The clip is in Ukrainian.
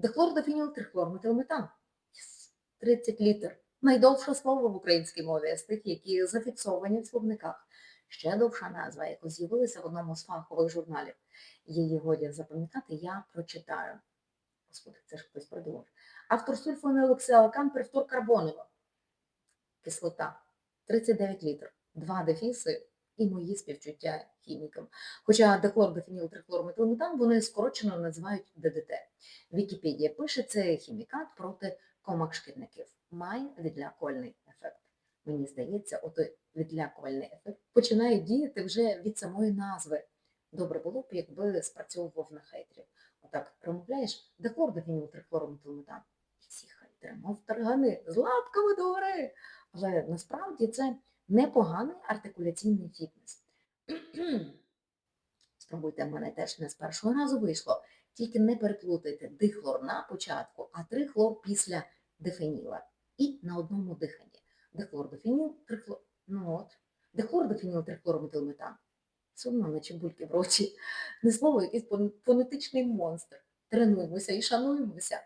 Дехлордофініл трихлорметилметан. Єс. 30 літр. Найдовше слово в українській мові з тих, які зафіксовані в словниках. Ще довша назва, яка з'явилася в одному з фахових журналів. Її годі запам'ятати, я прочитаю. Господи, це ж хтось придумав. Автор сульфонилоксиалкан перфторкарбонова. Кислота. 39 літр. Два дефіси і мої співчуття хімікам. Хоча дехлор, дефініл, дехлордофінілтрихлорметилметан вони скорочено називають ДДТ. Вікіпедія пише, це хімікат проти комах-шкідників. Має відлякувальний ефект. Мені здається, отой відлякувальний ефект починає діяти вже від самої назви. Добре було б, якби спрацьовував на хейтерів. Отак промовляєш дехлордофінілтрихлорметилметан. І всі хейтери, мов таргани, з лапками догори. Але насправді це непоганий артикуляційний фітнес. Спробуйте, в мене теж не з першого разу вийшло. Тільки не переплутайте дихлор на початку, а трихлор після дифеніла. І на одному диханні. Дихлордофініл, трихлор... Ну от. Дихлордофініл, трихлорометилметан. Сумно, наче бульки в роті. Не слово, якийсь фонетичний монстр. Тренуємося і шануємося.